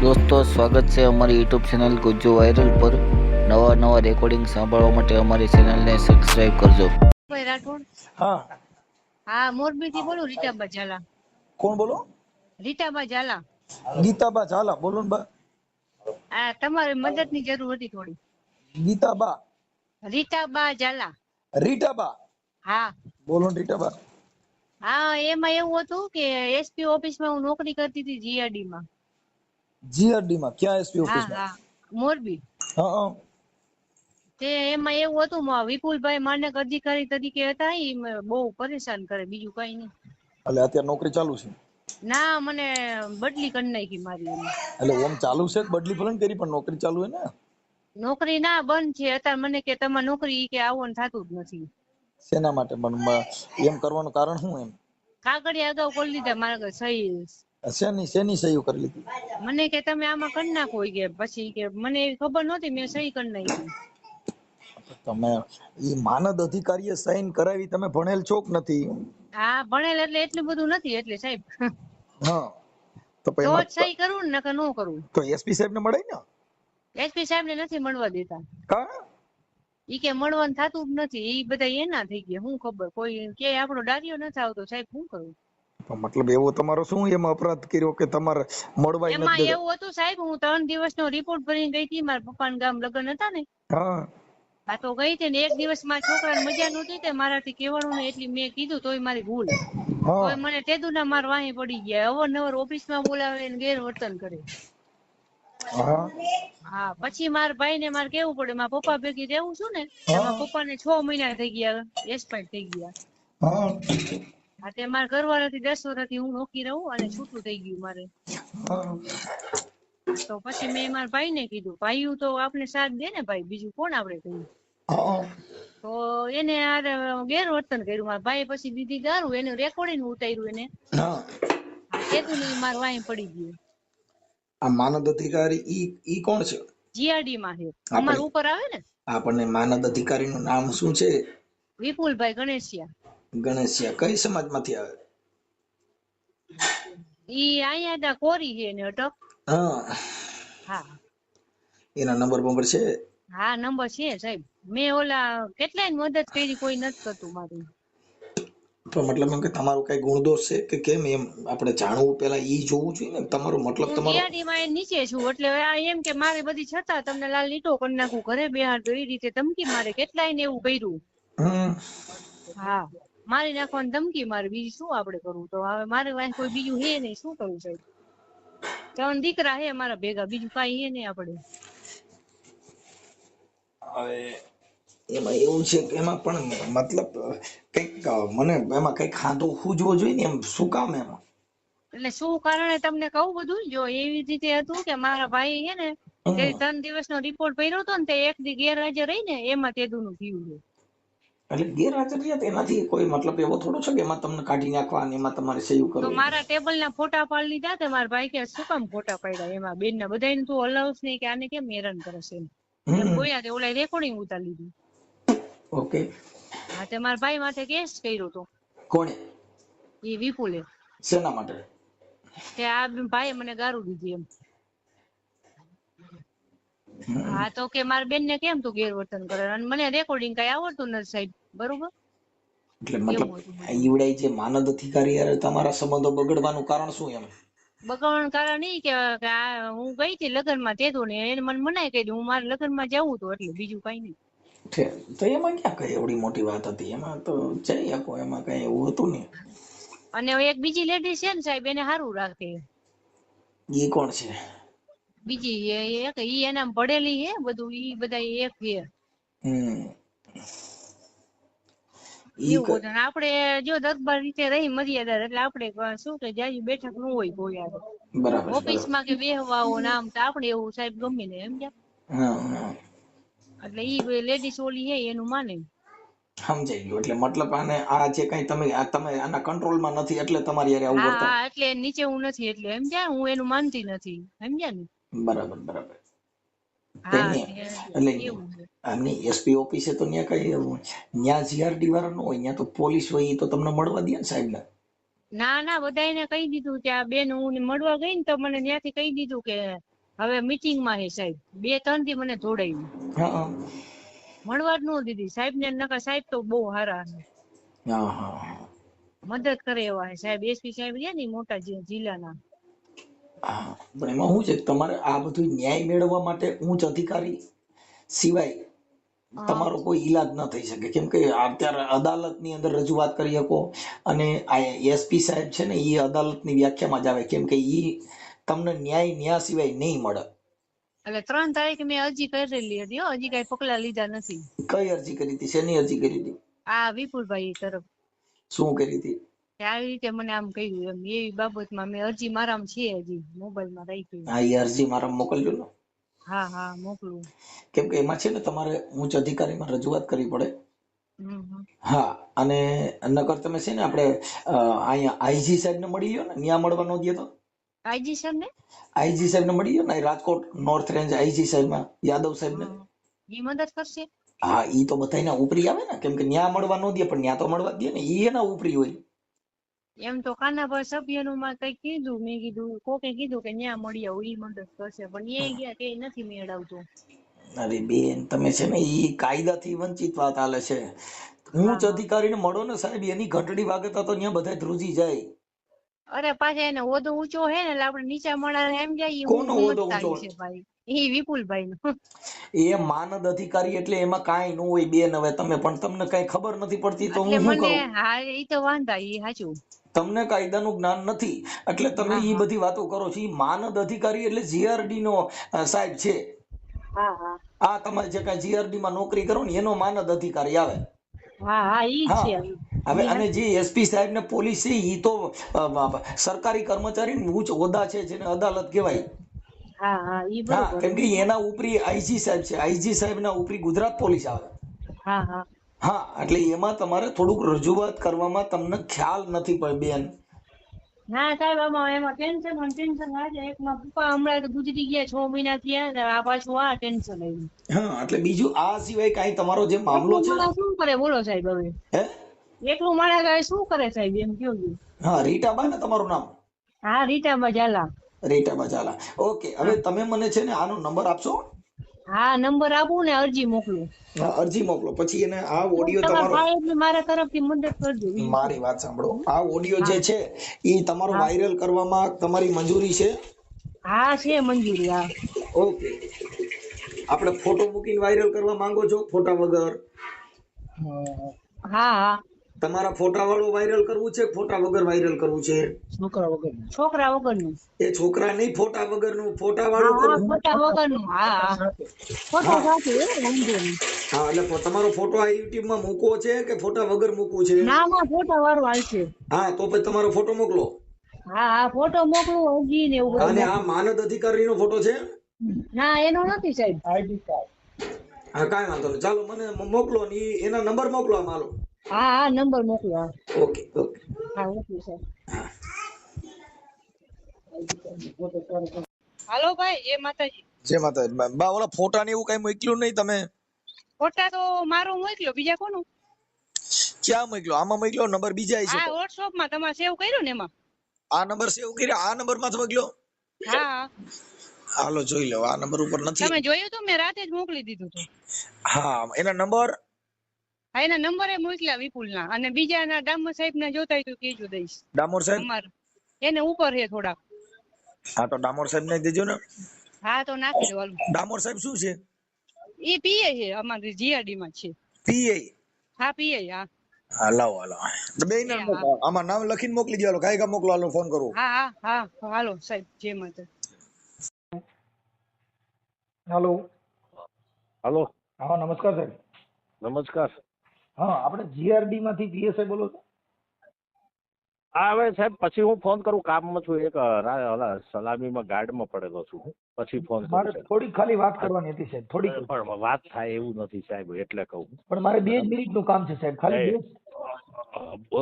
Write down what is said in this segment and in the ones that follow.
દોસ્તો સ્વાગત છે અમારી યુટ્યુબ ચેનલ ગુજ્જુ વાયરલ પર. નવા નવા રેકોર્ડિંગ સાંભળવા માટે અમારી ચેનલને સબસ્ક્રાઇબ કરજો. ભાઈ રાઠોડ. હા. હા મોરબી થી બોલું રીટાબા ઝાલા. કોણ બોલો? રીટાબા ઝાલા. ગીતાબા ઝાલા બોલો ને બા. આ તમારી મદદની જરૂર હતી થોડી. ગીતાબા. રીટાબા ઝાલા. રીટાબા. હા. બોલો ને રીટાબા. હા એમાં એવું હતું કે એસપી ઓફિસમાં હું નોકરી કરતી હતી જીઆરડી માં. જીઆરડી માં ક્યાં એસપી ઓફિસમાં મોરબી. હા હા. તે એમાં એવું હતું વિપુલભાઈ માનક અધિકારી તરીકે હતા ઈ બહુ પરેશાન કરે બીજું કઈ નહીં. એટલે અત્યારે નોકરી ચાલુ છે? ના મને બદલી કરી નાખી મારી એટલે ઓમ ચાલુ છે બદલી ભલે કરી પણ નોકરી ચાલુ હે ને? નોકરી ના બંધ છે. અત્યારે મને કે તમારે નોકરી કે આવવાનું થતું જ નથી. શેના માટે? પણ એમ કરવાનું કારણ શું એમ? કાગળિયા અગાઉ કરી લીધા મારા સહી. શેની શેની સહીઓ કરી લીધી? મને કે તમે આમાં કરી નાખો કે પછી કે મને એવી ખબર નહોતી મેં સહી કરી નાખી. તમે ઈ માનદ અધિકારીએ સાઈન કરાવી તમે ભણેલ છો કે નથી? હા ભણેલ એટલે એટલું બધું નથી એટલે સાહેબ. હા. તો પછી તો સહી કરવું ને નકર ન કરું. તો એસપી સાહેબ ને મળાય ને? એસપી સાહેબ ને નથી મળવા દેતા. કા? ઈ કે મળવાનું થતું જ નથી ઈ બધા એના થઈ ગયા હું ખબર. કોઈ કે આપણો ડાર્યો નથી આવતો સાહેબ શું કરવું તો મતલબ એવો તમારો શું એમાં અપરાધ કર્યો કે તમારે મળવા એમાં એવું હતું સાહેબ હું ત્રણ દિવસનો રિપોર્ટ ભરીને ગઈ હતી મારા પપ્પાના ગામ લગ્ન હતા ને. હા. તો ગઈ હતી ને એક દિવસ મારા છોકરાને મજા નહોતી તે મારાથી કહેવાનું ને એટલી મેં કીધું તોય મારી ભૂલ. મને તોય મને તેદુના માર વાહી પડી ગયા. અવારનવાર ઓફિસમાં બોલાવે ને ગેરવર્તન કરે. હા. હા પછી મારા ભાઈ ને મારે કેવું પડે મારા પપ્પા ભેગી રહેવું છું ને મારા પપ્પા ને છ મહિના થઈ ગયા એક્સપાયર થઈ ગયા. તે મારા ઘરવાળાથી દસ વર્ષથી હું નોકી રહું અને છૂટું થઈ ગયું મારે. તો પછી મેં મારા ભાઈ ને કીધું ભાઈ તો આપણે સાથ દે ને ભાઈ બીજું કોણ આપણે કહ્યું તો એને આ ગેરવર્તન કર્યું. મારા ભાઈ પછી દીદી ગારું એનું રેકોર્ડિંગ ઉતાર્યું એને. કેતું નહીં મારા વાંહે પડી ગયું. આ માનદ અધિકારી ઈ ઈ કોણ છે? જીઆરડી માં છે અમાર ઉપર આવે ને? આપણને માનદ અધિકારી નું નામ શું છે? વિપુલભાઈ ગણેશિયા. ગણેશિયા કઈ સમાજમાંથી આવે? ઈ અહીંયા દા કોરી છે ને અટક. હા. હા. એના નંબર બંબર છે? હા નંબર છે સાહેબ. મેં ઓલા કેટલાય મદદ કરી કોઈ નથી કરતું મારું. તો મતલબ એમ કે તમારો કઈ ગુણદોષ છે કે કેમ એમ? આપણે જાણવું પેલા ઈ જોવું જોઈએ ને તમારો મતલબ તમારો યાદી માં નીચે છું એટલે આ એમ કે મારે બધી છતાં તમને લાલ લીટો કરી નાખું ઘરે બેહાડતો એ રીતે ધમકી મારે કેટલાય ને એવું કર્યું. હા. મારી નાખવાની ધમકી મારે બીજું શું આપણે કરવું? તો હવે મારે વાંહે કોઈ બીજું હે નહીં શું કરવું સાહેબ ત્રણ દીકરા હે મારા ભેગા બીજું કાંઈ હે નહીં આપણે. હવે એમાં એવું છે કે એમાં પણ મતલબ કંઈક મને એમાં કંઈક ખાધો ખૂજવો જોઈએ ને એમ શું કામ એમાં? એટલે શું કારણે તમને કહું બધું? જો એવી રીતે હતું કે મારા ભાઈ છે ને તે ત્રણ દિવસનો રિપોર્ટ ભર્યો હતો ને તે એક દી ગેરહાજર રહી ને એમાં તેદુનું થયું છે. એટલે ગેરહાજર એનાથી કોઈ મતલબ એવો થોડો છે કે એમાં તમને કાઢી નાખવા અને એમાં તમારે સેવ કરો મારા ટેબલ ના ફોટા પાડી લીધા તે મારા ભાઈ કે શું કામ ફોટા પાડ્યા? એમાં બેન ના બધાને તું અલાઉસ નહીં કે આને કેમ હેરાન કરે છે હમ તે ઓલા રેકોર્ડિંગ ઉતારી લીધું. ઓકે. હા તે મારા ભાઈ માથે કેસ કર્યો તો. કોણે? એ વિપુલે. શેના માટે? કે આ ભાઈ મને ગારું દીધી એમ. હા તો કે મારા બેન ને કેમ તું ગેરવર્તન કરે? અને મને રેકોર્ડિંગ કઈ આવડતું નથી સાહેબ. બરોબર? એટલે મતલબ ઈવડાઈ જે માનદ અધિકારી હારે તમારા સંબંધો બગડવાનું કારણ શું એમ? બગાવવાનું કારણ ઈ કે આ હું ગઈ હતી લગ્નમાં તેતો ને એને મને મનાઈ કરી હું મારા લગ્નમાં જવું તો એટલે બીજું કઈ નહીં. તો એમાં ક્યાં કઈ એવડી મોટી વાત હતી? એમાં તો જઈ શકો એમાં કઈ એવું હતું નહીં. અને એક બીજી લેડી છે ને સાહેબ એને સારું રાખે. ઈ કોણ છે? બીજી એક ઈ એના પડેલી હે બધું ઈ બધા એક છે. હમ. એવું બધું જો દરબાર રીતે રહી મર્યાદા એટલે આપડે શું કે જાજી બેઠક ન હોય કોઈ યાર ઓફિસમાં કે બેહવા નામ તો આપણે એવું સાહેબ ગમે ને એમ એટલે ઈ લેડીસ ઓલી હે એનું માને. સમજાઈ ગયું એટલે મતલબ આને આ જે કઈ તમે તમે આના કંટ્રોલમાં નથી એટલે તમારી યારે આવું વર્તન. હા એટલે નીચે હું નથી એટલે સમજ્યા હું એનું માનતી નથી સમજ્યા ને? બરાબર બરાબર. એટલે એવું એસપી ઓફિસે તો ત્યાં કઈ ત્યાં જીઆરડી વાળા ન હોય ત્યાં તો પોલીસ હોય તો તમને મળવા દે ને સાહેબ ના ના બધાયને કહી દીધું કે આ બેન હું મળવા ગઈ ને તો મને ત્યાંથી કહી દીધું કે હવે મીટિંગમાં હે સાહેબ. બે ત્રણથી મને જોડાયું. હા મળવા જ ન દીધી. સાહેબ ને નકર સાહેબ તો બહુ હારા હા હા હા. મદદ કરે એવા સાહેબ એસપી સાહેબ રહ્યા ને મોટા જિલ્લાના. હા પણ એમાં શું છે? તમારે આ બધું ન્યાય મેળવવા માટે ઉચ્ચ અધિકારી સિવાય તમારો કોઈ ઈલાજ ન થઈ શકે. કેમ કે અત્યારે અદાલતની અંદર રજૂઆત કરી શકો અને આ એસપી સાહેબ છે ને એ અદાલતની વ્યાખ્યામાં જ આવે. કેમ કે ઈ તમને ન્યાય ન્યાય સિવાય નહીં મળે. એટલે ત્રણ તારીખ મેં અરજી કરેલી હતી હજી કઈ પગલા લીધા નથી. કઈ અરજી કરી હતી? શેની અરજી કરી હતી? આ વિપુલભાઈ તરફ. શું કરી હતી? આવી રીતે મને આમ કહ્યું એમ. એવી બાબતમાં મેં અરજી મારામાં છે હજી. મોબાઈલમાં રાખી હા એ અરજી મારા મોકલજો ને. હા હા મોકલું. કેમ કે એમાં છે ને તમારે ઉચ્ચ અધિકારીમાં રજૂઆત કરવી પડે. હા અને નકર તમે છે ને આપણે અહીંયા આઈજી સાહેબ ને મળી લ્યો ને? ન્યા મળવા નો દે તો? આઈજી સાહેબ ને આઈજી સાહેબ ને મળી લ્યો ને? રાજકોટ નોર્થ રેન્જ આઈજી સાહેબમાં યાદવ સાહેબ ને ઈ મદદ કરશે? હા ઈ તો બધાયના ઉપરી આવે ને. કેમ કે ન્યા મળવા નો દે પણ ન્યા તો મળવા દે ને. ઈ એના ઉપરી હોય. એમ તો કાનાભાઈ સભ્યનું માં કઈ કીધું? મેં કીધું કોકે કીધું કે ન્યા મળી આવું ઈ મદદ કરશે. પણ એ ગયા કે નથી મેળવતું. અરે બેન તમે છે ને ઈ કાયદાથી વંચિત વાત આલે છે. ઉચ્ચ અધિકારીને મળો ને સાહેબ એની ઘંટડી વાગે તો ત્યાં બધા ધ્રુજી જાય. અરે પાછા એને ઓદો ઊંચો હે ને એટલે આપણે નીચા માળા એમ જાય કોનો ઓદો ઊંચો? છે ભાઈ. ઈ વિપુલભાઈ નો. એ માનદ અધિકારી એટલે એમાં કાંઈ ન હોય બેન હવે તમે પણ તમને કઈ ખબર નથી પડતી તો હું શું કરું? હા એ તો વાંધા એ સાચું તમને કાયદાનું જ્ઞાન નથી એટલે તમે એ બધી વાતો કરો છો. માનદ અધિકારી એટલે જીઆરડી નો સાહેબ છે. હા હા. આ તમે જે કાંઈ જીઆરડી માં નોકરી કરો ને એનો માનદ અધિકારી આવે. હા હા ઈ છે. હવે અને જે એસપી સાહેબ ને પોલીસ છે ઈ તો સરકારી કર્મચારી ઉચ્ચ હોદ્દા છે જેને અદાલત કહેવાય. હા કેમ કે એના ઉપરી આઈજી સાહેબ છે. આઈજી સાહેબ ના ઉપરી ગુજરાત પોલીસ આવે. હા એટલે એમાં તમારે થોડુંક રજૂઆત કરવામાં તમને ખ્યાલ નથી પણ બેન. ના સાહેબ આમાં એમાં ટેન્શનમાં ટેન્શન આજે એક માં પપ્પા હમણાં તો ગુજરી ગયા છ મહિના થયા ને આ પાછું આ ટેન્શન આવ્યું હા એટલે બીજું આ સિવાય કાંઈ તમારો જે મામલો છે? શું કરે? બોલો સાહેબ હવે. હે? એકલું માણસ શું કરે સાહેબ? એમ કયો? હા રીટાબા ને તમારું નામ? હા રીટામાં ઝાલા. રીટાબા બજાલા. ઓકે હવે તમે મને છે ને આનો નંબર આપશો? હા નંબર આપું ને અરજી મોકલું. હા, અરજી મોકલો. પછી એને આ ઓડિયો તમારો મારા તરફથી મદદ કરજો મારી વાત સાંભળો. આ ઓડિયો જે છે એ તમારો વાયરલ કરવામાં તમારી મંજૂરી છે? હા છે મંજૂરી હા. ઓકે. આપણે ફોટો મૂકીને વાયરલ કરવા માંગો છો? ફોટા વગર? હા હા. તમારા ફોટા વાળું વાયરલ કરવું છે ફોટા વગર વાયરલ કરવું છે? છોકરા વગરનું. એ છોકરા નહીં ફોટા વગરનું ફોટા વાળું કરવું. ફોટા વગરનું હા હા. ફોટા સાથે હો, એટલે તમારો ફોટો આ યુટ્યુબમાં મૂકવો છે કે ફોટા વગર મૂકવું છે? ના ના ફોટા વાળું હાલશે હા તો પછી તમારો ફોટો મોકલો. હા હા ફોટો મોકલું અરજી ને એવું અને આ માનદ અધિકારીનો ફોટો છે? ના એનો નથી સાહેબ. હા કાંઈ વાંધો નહીં. ચાલો મને મોકલો ને એના નંબર મોકલો આમ હાલો હા હા નંબર મોકલો. હા ઓકે ઓકે. હા મોકલું સર હાલો ભાઈ જય માતાજી. જય માતાજી. બા- ઓલા ફોટા ને એવું કઈ મોકલ્યું નહીં તમે? ફોટા તો મારો મોકલ્યો બીજા કોનું? ક્યાં મોકલ્યો? આમાં મોકલ્યો નંબર બીજા છે હા વોટ્સઅપમાં તમારે સેવ કર્યો ને એમાં? આ નંબર સેવ કર્યો? આ નંબરમાં મોકલ્યો? હા. હા હાલો જોઈ લો. આ નંબર ઉપર નથી. તમે જોયું તો મેં રાતે જ મોકલી દીધું હતું હા એના નંબર? હા એના નંબરે મોકલ્યા વિપુલ ના અને બીજા ના ડામર સાહેબ ને જોતા તો કેજો દઈશ. ડામોર સાહેબ? અમાર. એને ઉપર છે થોડા હા તો ડામોર સાહેબ ને દેજો ને. હા તો નાખી દો હાલો. ડામોર સાહેબ શું છે? એ પીએ છે અમારી જીઆરડી માં છે. પીઆઈ હા પીએ હા. હા લાવો હાલો. તો બે ને આમાં નામ લખીને મોકલી દેવાલો કાંઈ કા મોકલો હાલો ફોન કરું. હા હા હા હાલો સાહેબ જે માતા હાલો. હાલો. હા નમસ્કાર સાહેબ. નમસ્કાર. હા આપણે જીઆરડી માંથી પીએસઆઈ બોલો છો? હવે સાહેબ પછી હું ફોન કરું કામમાં છું એક સલામીમાં ગાર્ડમાં પડેલો છું પછી ફોન મારે થોડી ખાલી વાત કરવાની હતી સાહેબ થોડી પણ વાત થાય એવું નથી સાહેબ એટલે કહું. પણ મારે બે જ મિનિટનું કામ છે સાહેબ ખાલી.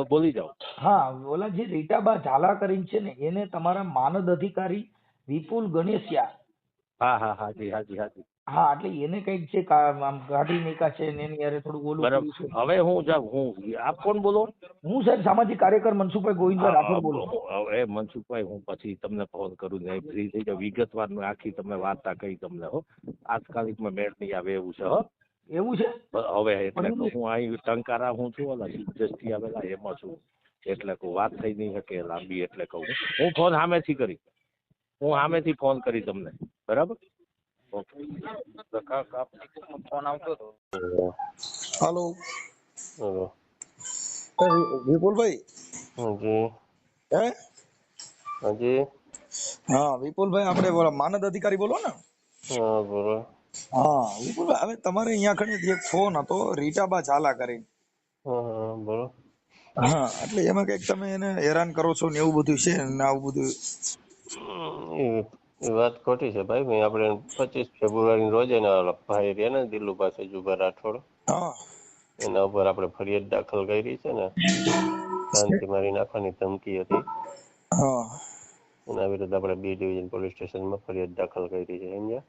બોલી જાઓ. હા ઓલા જે રીટાબા ઝાલા કરીને છે ને એને તમારા માનદ અધિકારી વિપુલ ગણેશિયા હા હા હાજી હાજી હાજી. હા એટલે એને કંઈક છે કા- આમ ગાડી નીકા છે ને એની યારે થોડું ઓલું બરાબર. કર્યું છે. હવે હું જા હું આપ કોણ બોલો? હું સાહેબ સામાજિક કાર્યકર મનસુખભાઈ ગોવિંદભાઈ રાઠોડ બોલું. છું. હવે મનસુખભાઈ હું પછી તમને ફોન કરું ને ફ્રી થઈ જાવ વિગતવારનું આખી તમને વાર્તા કહી તમને હો. આજકાલિકમાં મેળ નહીં આવે એવું છે હો. એવું છે? બ- હવે એટલે હું અહીં ટંકારા હું છું ઓલા જસ્ટી આવેલા એમાં છું. એટલે કહું વાત થઈ નહીં શકે લાંબી એટલે કહું. હું ફોન સામેથી કરી. હું સામેથી ફોન કરી તમને. બરાબર? ફોન આવતો હતો હાલો. એ વિપુલભાઈ? હે? હાજી. હા વિપુલભાઈ આપણે બોલો માનદ અધિકારી બોલો ને. હા બોલો. હા વિપુલભાઈ હવે તમારે અહીંયા કણે એક ફોન હતો રીટાબા ઝાલા કરીને હા બોલો. હા એટલે એમાં કંઈક તમે એને હેરાન કરો છો ને એવું બધું છે ને આવું બધું? વાત ખોટી છે ભાઈ. મેં આપણે પચીસ ફેબ્રુઆરી રોજ એના ભાઈ રહ્યા ને દિલ્લુ પાસે જુભા રાઠોડ. એના ઉપર આપણે ફરિયાદ દાખલ કરી છે ને. શાંતિ મારી નાખવાની ધમકી હતી. એના વિરુદ્ધ આપણે બી ડિવિઝન પોલીસ સ્ટેશનમાં ફરિયાદ દાખલ કરી છે. સમજ્યા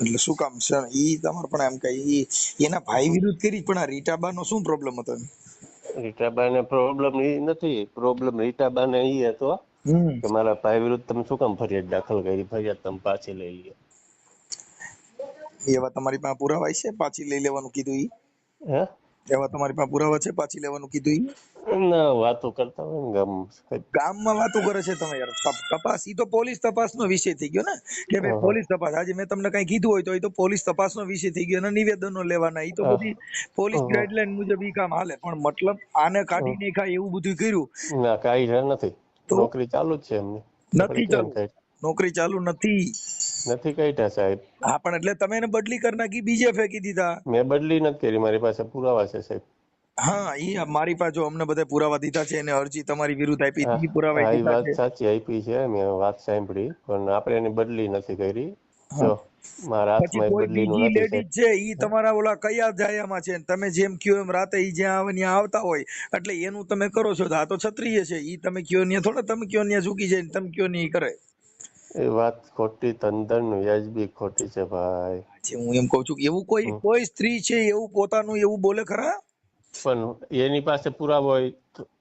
એટલે શું કામ છે? ઈ તમારે પણ એમ કહી એના ભાઈ વિરુદ્ધ કરી પણ આ રીટાબાનો શું પ્રોબ્લેમ હતો રીટાબાને પ્રોબ્લેમ એ નથી. પ્રોબ્લેમ રીટાબાને એ હતો. કે મારા ભાઈ વિરુદ્ધ તમે શું કામ ફરિયાદ દાખલ કરી? ફરિયાદ તમે પાછી લઈ લ્યો. એવા તમારી પાસે પુરાવા છે? પાછી લઈ લેવાનું કીધું ઈ? હે? એવા તમારી પાસે પુરાવા છે? પાછી લેવાનું કીધું ઈ? ના વાતો કરતા હોય ને ગામ ગામમાં વાતો કરે છે તમે યાર. તપાસ ઈ તો પોલીસ તપાસનો વિષય થઈ ગયો ને? કે ભાઈ પોલીસ તપાસ આજે મેં તમને કઈ કીધું હોય તો ઈ તો પોલીસ તપાસનો વિષય થઈ ગયો ને નિવેદનો લેવાના. ઈ તો. બધી પોલીસ ગાઈડલાઈન મુજબ ઈ કામ હાલે. પણ મતલબ આને કાઢી નાખ્યા એવું બધું કર્યું? ના કાઈ છે નથી? નોકરી ચાલુ જ છે એમની. નથી ચાલુ. નોકરી ચાલુ નથી. નથી કાઢ્યા સાહેબ? હા પણ એટલે તમે એને બદલી કરી નાખી બીજે ફેંકી દીધા. મેં બદલી નથી કરી મારી પાસે પુરાવા છે સાહેબ. હા ઈ મારી પાસે અમને બધા પુરાવા દીધા છે એને અરજી તમારી વિરુદ્ધ આપી હા, પુરાવા હા, વાત સાચી આપી છે મેં વાત સાંભળી પણ આપણે એની બદલી નથી કરી. જો મારા હાથમાં બદલીનું નથી લેડીઝ છે ઈ તમારા ઓલા કયા જાયામાં છે તમે જેમ કયો એમ રાતે ઈ જ્યાં આવે ત્યાં આવતા હોય એટલે એનું તમે કરો છો આ તો ક્ષત્રિય છે ઈ તમે કયો ને થોડા તમે કયો ને ઝૂકી જાય તમે કયો ને કરે. એ વાત ખોટી તંદન વ્યાજબી ખોટી છે ભાઈ. જે હું એમ કઉ છું કે એવું કોઈ કોઈ સ્ત્રી છે એવું પોતાનું એવું બોલે ખરા? પણ એની પાસે પુરાવો હોય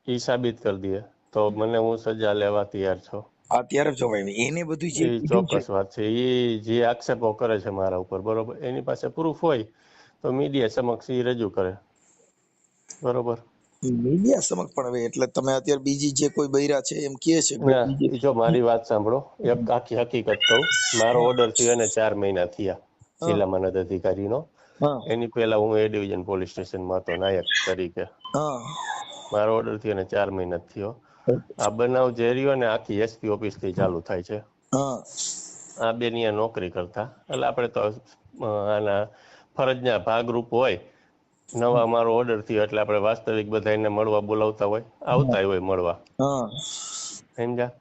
ઈ સાબિત કરી દે. તો મને હું સજા લેવા તૈયાર છું. અત્યારે જો એને બધું જે ચોક્કસ વાત છે. એ જે આક્ષેપો કરે છે મારા ઉપર બરોબર? એની પાસે પ્રૂફ હોય તો મીડિયા સમક્ષ એ રજૂ કરે. બરોબર? મીડિયા સમક્ષ પણ હવે એટલે તમે અત્યારે બીજી જે કોઈ બૈરા છે એમ કે છે જો મારી વાત સાંભળો એક આખી હકીકત કહું. મારો ઓર્ડર થયો એને ચાર મહિના થયા જિલ્લા મનદ અધિકારીનો એની પહેલા હું એ ડિવિઝન પોલીસ સ્ટેશનમાં હતો નાયક તરીકે. હા. મારો ઓર્ડર થયો એને ચાર મહિના થયો. આ બનાવ જે રહ્યો ને આખી એસપી ઓફિસથી ચાલુ થાય છે. આ બે ની નોકરી કરતા. એટલે આપણે તો આના ફરજના ભાગરૂપ હોય નવા મારો ઓર્ડર થયો એટલે આપણે વાસ્તવિક બધા એને મળવા બોલાવતા હોય. આવતા હોય મળવા. સમજ્યા?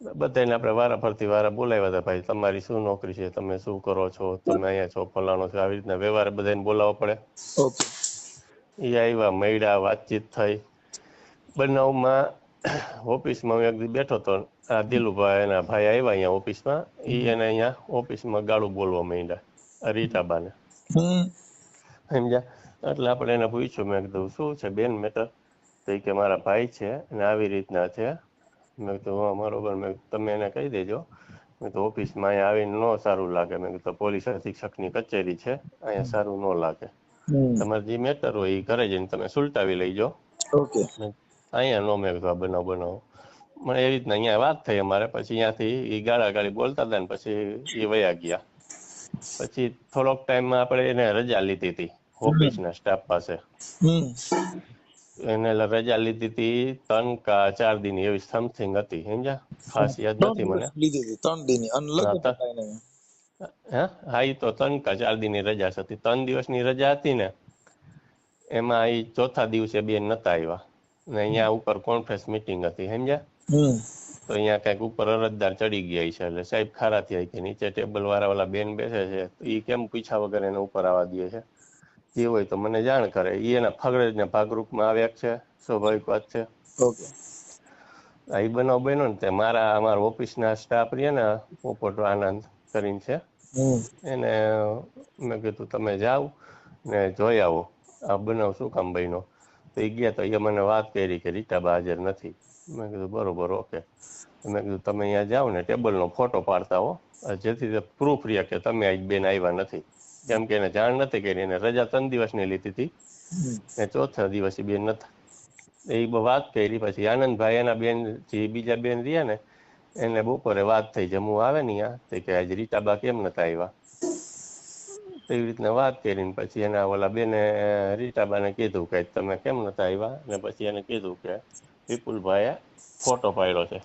બધાને આપણે વારા ફરતી વારા બોલાવ્યા હતા ભાઈ તમારી શું નોકરી છે? તમે શું કરો છો? તમે અહીંયા છો ફલાણો છો? આવી રીતના વ્યવહાર બધાને બોલાવવા પડે. એ આવ્યા મળ્યા વાતચીત થઈ. બનાવમાં ઓફિસમાં એક દિવસ બેઠો તો આ દિલુભાઈ એના ભાઈ આવ્યા અહીંયા ઓફિસમાં. એ એને અહીંયા ઓફિસમાં ગાળું બોલવા માંડ્યા રીતાબાને સમજ્યા? એટલે આપણે એને પૂછ્યું મેં કીધું શું છે બેન મેટર? તો કે મારા ભાઈ છે અને આવી રીતના છે. મેં કીધું હા બરોબર. મેં તમે એને કહી દેજો. મેં તો ઓફિસમાં અહીંયા આવીને ન સારું લાગે. મેં કીધું પોલીસ અધિક્ષકની કચેરી છે અહીંયા સારું ન લાગે. તમારે જે મેટર હોય એ ઘરે જઈને તમે સુલટાવી લઈજો ઓકે. અહીંયા નો મેં કીધું આ બનાવ બનાવો. મને એ રીતના અહીંયા વાત થઈ અમારે પછી અહીંયાથી એ ગાળા ગાળી બોલતા હતા ને પછી એ વયા ગયા. પછી થોડોક ટાઈમમાં આપણે એને રજા લીધી હતી ઓફિસના સ્ટાફ પાસે. એને રજા લીધી હતી ત્રણ કા ચાર દિન એવી સમથિંગ હતી સમજ્યા? ખાસ યાદ નથી મને. લીધી હતી ત્રણ દિન હા, એ તો ત્રણ કા ચાર દિનની રજા હતી. ત્રણ દિવસની રજા હતી ને એમાં એ ચોથા દિવસે બેન નતા આવ્યા. ને અહીંયા ઉપર કોન્ફરન્સ મીટિંગ હતી સમજ્યા? તો અહીંયા કંઈક ઉપર અરજદાર ચડી ગયા છે એટલે સાહેબ ખારા થયા કે નીચે ટેબલ વાળા ઓલા બેન બેસે છે એ કેમ પૂછ્યા વગર એને ઉપર આવવા દે છે? જે હોય તો મને જાણ કરે. એ એના ફગડના ભાગરૂપમાં આવ્યા છે સ્વાભાવિક વાત છે. ઓકે. આ બનાવ બન્યો ને તે મારા અમારા ઓફિસના સ્ટાફ રહ્યા ને પોપોટો આનંદ કરીને છે. એને મેં કીધું તમે જાઓ ને જોઈ આવો. આ બનાવ શું કામ બન્યો? એ ગયા તો એ મને વાત કરી કે રીટાબા હાજર નથી. મેં કીધું બરોબર ઓકે. મેં કીધું તમે અહીંયા જાઓ ને ટેબલનો ફોટો પાડતા હો. જેથી તે પ્રૂફ રહે કે તમે આજ બેન આવ્યા નથી. કેમ કે એને જાણ નથી કરી એને રજા ત્રણ દિવસની લીધી હતી. ને ચોથા દિવસે બેન નતા. એ વાત કરી પછી આનંદભાઈ એના બેન જે બીજા બેન રહ્યા ને એને બપોરે વાત થઈ જમવું આવે ને અહીંયા? તો કે આજે રીટાબા કેમ નતા આવ્યા? એવી રીતના વાત કરીને પછી એના ઓલા બેને રીટાબાને કીધું કે તમે કેમ નતા આવ્યા ને પછી એને કીધું કે વિપુલભાઈએ ફોટો પાડ્યો છે.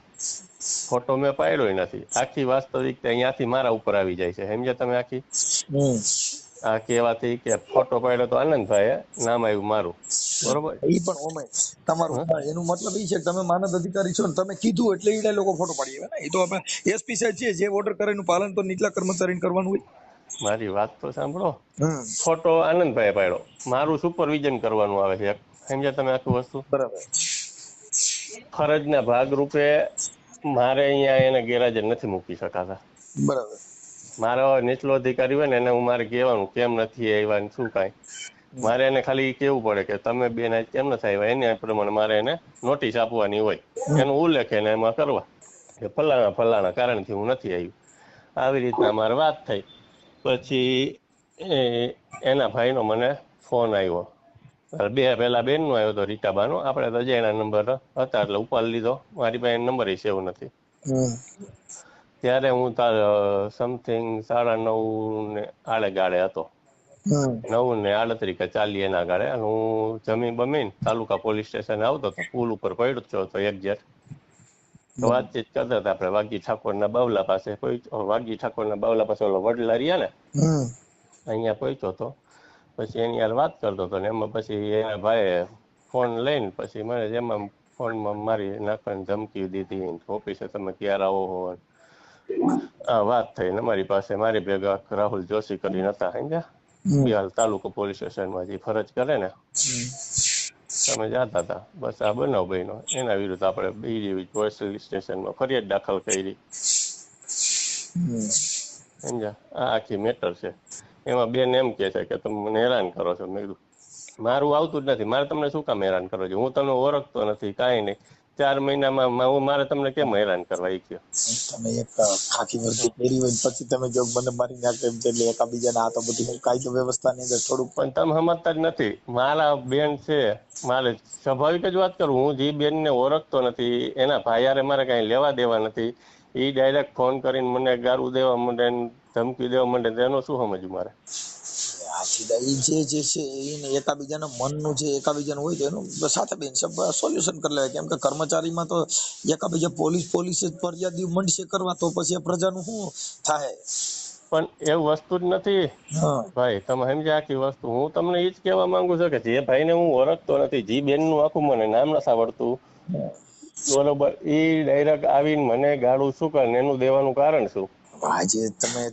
ફોટો મેં પાડ્યો નથી. આખી વાસ્તવિકતા અહીંયાથી મારા ઉપર આવી જાય છે. સમજ્યા તમે આખી? આ કહેવાથી કે ફોટો પાડ્યો તો આનંદભાઈ નામ આવ્યું મારું. બરોબર? એ પણ ઓમે. તમારું એનું મતલબ એ છે કે તમે માનદ અધિકારી છો ને તમે કીધું એટલે એ લોકો ફોટો પાડી આવે ને. એ તો આપણે એસપી સાહેબ છે જે ઓર્ડર કરે એનું પાલન તો નીચલા કર્મચારીને કરવાનું હોય. મારી વાત તો સાંભળો. ફોટો આનંદભાઈ પાડ્યો. મારું સુપરવિઝન કરવાનું આવે છે. સમજ્યા તમે આખું વસ્તુ? બરાબર. ફરજના ભાગરૂપે મારે અહીંયા એને ગેરહાજર નથી મૂકી શકાતા. બરાબર. મારો નીચલો અધિકારી હોય ને એને હું મારે કહેવાનું કેમ નથી આવ્યા શું કાંઈ? મારે એને ખાલી કેવું પડે કે તમે બેન કેમ નથી આવ્યા? એને પ્રમાણે મારે એને નોટિસ આપવાની હોય. એનો ઉલ્લેખ એને એમાં કરવા. કે ફલાણા ફલાણા કારણથી હું નથી આવ્યું. આવી રીતના મારે વાત થઈ. પછી એના ભાઈનો મને ફોન આવ્યો. બે પહેલા બેનનો આવ્યો હતો રીટાબાનો. આપણે તો અજયના નંબર હતા એટલે ઉપાડી લીધો. મારી પાસે નંબર સેવ નથી. ત્યારે હું તાર સમથિંગ સાડા નવ ને આડે ગાળે હતો. નવ ને આડત્રીસ કે ચાલી એના ગાળે. અને હું જમી બમીને તાલુકા પોલીસ સ્ટેશન આવતો હતો પુલ ઉપર પડ્યો હતો એક જેટ તો વાતચીત કરતા હતા. આપણે ઠાકોર ઠાકોરના બાવલા પાસે પહોંચ્યો. ઠાકોર ઠાકોરના બાવલા પાસે ઓલો વડલા રહ્યા ને અહીંયા પહોંચ્યો હતો પછી એની યાર વાત કરતો હતો ને એમાં પછી એના ભાઈએ ફોન લઈને પછી મને એમાં ફોનમાં મારી નાખવાની ધમકી દીધી ઓફિસે તમે ક્યારે આવો હો? આ વાત થઈ ને મારી પાસે મારી ભેગા રાહુલ જોશી કરીને હતા સમજ્યા? બિહાર તાલુકો પોલીસ સ્ટેશનમાં જે ફરજ કરે ને તમે જતા હતા. બસ આ બનાવ બન્યો. એના વિરુદ્ધ આપણે બીજી પોલીસ સ્ટેશનમાં ફરિયાદ દાખલ કરી. સમજા આ આખી મેટર છે. એમાં બેન એમ કે છે કે તમે મને હેરાન કરો છો. મેં કીધું, મારું આવતું જ નથી. મારે તમને શું કામ હેરાન કરો છો? હું તમને ઓળખતો નથી. કાંઈ નહીં. ચાર મહિનામાં હું મારે તમને કેમ હેરાન કરવા એ કયો? તમે એક ખાખી વર્દી પહેરી હોય પછી તમે જો મને મારી નાખે એમ એટલે એકાબીજાના આ તો બધી કાયદો વ્યવસ્થાની અંદર થોડુંક પણ તમે સમજતા જ નથી. મારા બેન છે મારે સ્વાભાવિક જ વાત કરું. હું જે બેનને ઓળખતો નથી એના ભાઈ મારે કાંઈ લેવા દેવા નથી. એ ડાયરેક્ટ ફોન કરીને મને ગારું દેવા માંડે ધમકી દેવા માંડે તેનો શું સમજવું મારે? જે જે છે એને એકાબીજાના મનનું જે એકાબીજાનું હોય તો એનું સાથે બેન સોલ્યુશન કરી લેવાય. કેમ કે કર્મચારીમાં તો એકાબીજા પોલીસ પોલીસ જ ફરિયાદી મંડશે કરવા તો પછી આ પ્રજાનું શું થાય? પણ એવું વસ્તુ જ નથી. ભાઈ તમે સમજ્યા આખી વસ્તુ. હું તમને એ જ કહેવા માંગુ છું કે જે ભાઈને હું ઓળખતો નથી જે બેનનું આખું મને નામ નથી આવડતું બરોબર. એ ડાયરેક્ટ આવીને મને ગાળું શું કરે એનું દેવાનું કારણ શું? આજે તમે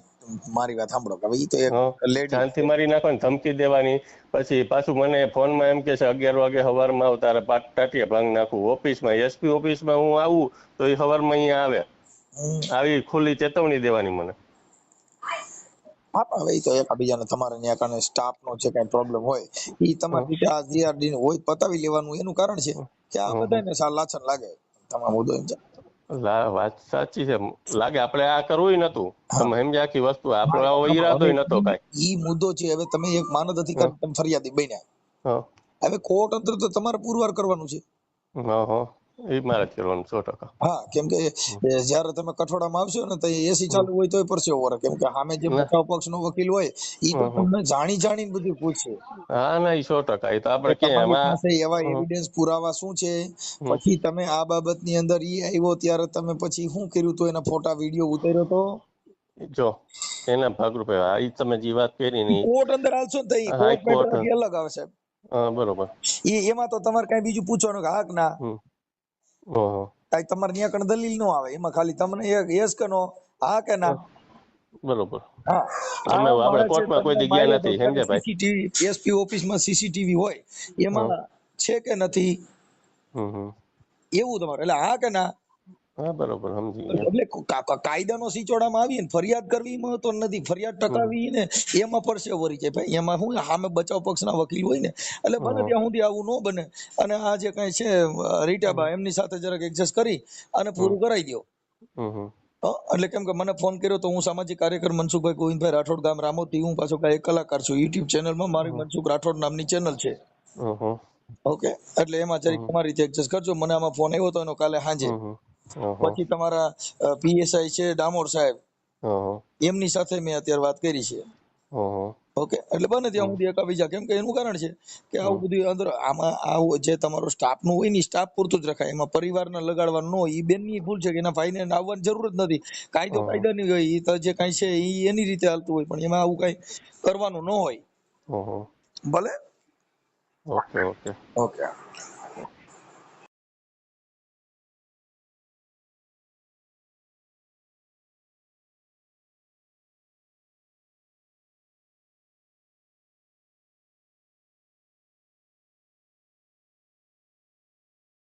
મારી વાત સાંભળો કે ઈ તો એક લેડી શાંતિ મારી નાખવાની ધમકી દેવાની. પછી પાછું મને ફોનમાં એમ કે છે અગિયાર વાગે સવારમાં આવ તારે પાટ ટાટિયા ભાંગ નાખું. ઓફિસમાં એસપી ઓફિસમાં હું આવું તો એ સવારમાં અહીંયા આવે. આવી ખુલ્લી ચેતવણી દેવાની મને. હા પણ હવે ઈ તો એકાબીજાને તમારે ત્યાં કારણે સ્ટાફ નો જે કઈ પ્રોબ્લેમ હોય એ તમારે રીતે આ જીઆરડી હોય પતાવી લેવાનું એનું કારણ છે. કે આ બધાને સા લાછન લાગે તમારો મુદ્દો એમ છે. વાત સાચી છે. લાગે આપણે આ કરવું નતું તમે સમજ્યા આખી વસ્તુ આપણો ઈરાદો નતો કાંઈ. ઈ મુદ્દો છે હવે તમે એક માનદ અધિકારી તમે ફરિયાદી બન્યા. હવે કોર્ટ અંતર તો તમારે પુરવાર કરવાનું છે. હા હં. એ મારે જ સો ટકા. હા કેમ કે એ તમે કઠોળામાં આવશો ને તો એસી ચાલુ હોય તોય પરસેવો વળે કેમ કે સામે જે બચાવ પક્ષનો વકીલ હોય તો તમને જાણી જાણીને બધું પૂછશે હા ના એ સો ટકા. એ તો આપણે કે એમાં એવા એવિડન્સ પુરાવા શું છે? પછી તમે આ બાબતની અંદર ઈ આવ્યો ત્યારે તમે પછી શું કર્યું તો? એના ફોટા વીડિયો ઉતાર્યો તો? જો એના ભાગરૂપે. આ તમે જે વાત કરી ની કોર્ટ અંદર આવશો ને તો કોર્ટ અલગ આવશે હા બરોબર. એ એમાં તો તમારે કઈ બીજું પૂછવાનું કે હાક ના? કાંઈ તમારે ત્યાં કણ દલીલ નો આવે? એમાં ખાલી તમને એક યસ કે નો હા કે ના? બરોબર. હા. અમે આપણે કોર્ટમાં કોઈ દી તમને ગયા માર્યો નથી, સમજ્યા ભાઈ? સીસીટીવી એસપી ઓફિસમાં સીસીટીવી હોય એમાં છે કે નથી? હમ હમ. એવું તમારે એટલે હા કે ના? હા બરોબર સમજી એટલે કાયદાનો સિચોડામાં આવીને ફરિયાદ કરવી મહત્વ નથી. ફરિયાદ ટકાવી ને એમાં પરસે વરી જાય ભાઈ એમાં શું સામે બચાવ પક્ષના વકીલ હોય ને એટલે ભલે ત્યાં સુધી આવું ન બને. અને આ જે કઈ છે રીટાબા એમની સાથે જરાક એડજસ્ટ કરી અને પૂરું કરાવી દો? એટલે કેમ કે મને ફોન કર્યો તો હું સામાજિક કાર્યકર મનસુખભાઈ ગોવિંદભાઈ રાઠોડ ગામ રામોતી હું પાછો કાંઈ એક કલાકાર છું યુટ્યુબ ચેનલમાં મારી મનસુખ રાઠોડ નામની ચેનલ છે. ઓકે? એટલે એમાં જરીક તમારી રીતે એડજસ્ટ કરજો. મને આમાં ફોન આવ્યો હતો એનો કાલે સાંજે. પછી તમારા પીએસઆઈ છે ડામોર સાહેબ. એમની સાથે મેં અત્યારે વાત કરી છે. ઓકે? એટલે બને ત્યાં સુધી એકાબીજા કેમ કે એનું કારણ છે કે આવું બધું અંદર આમાં આવું જે તમારો સ્ટાફનું હોય ને સ્ટાફ પૂરતું જ રખાય. એમાં પરિવારને લગાડવાનું ન હોય ઈ બેનની ભૂલ છે કે એના ભાઈને આવવાની જરૂર જ નથી. કાયદો. કાયદાની હોય એ તો જે કાંઈ છે એ એની રીતે હાલતું હોય પણ એમાં આવું કાંઈ કરવાનું ન હોય. ભલે? Okay okay. ઓકે.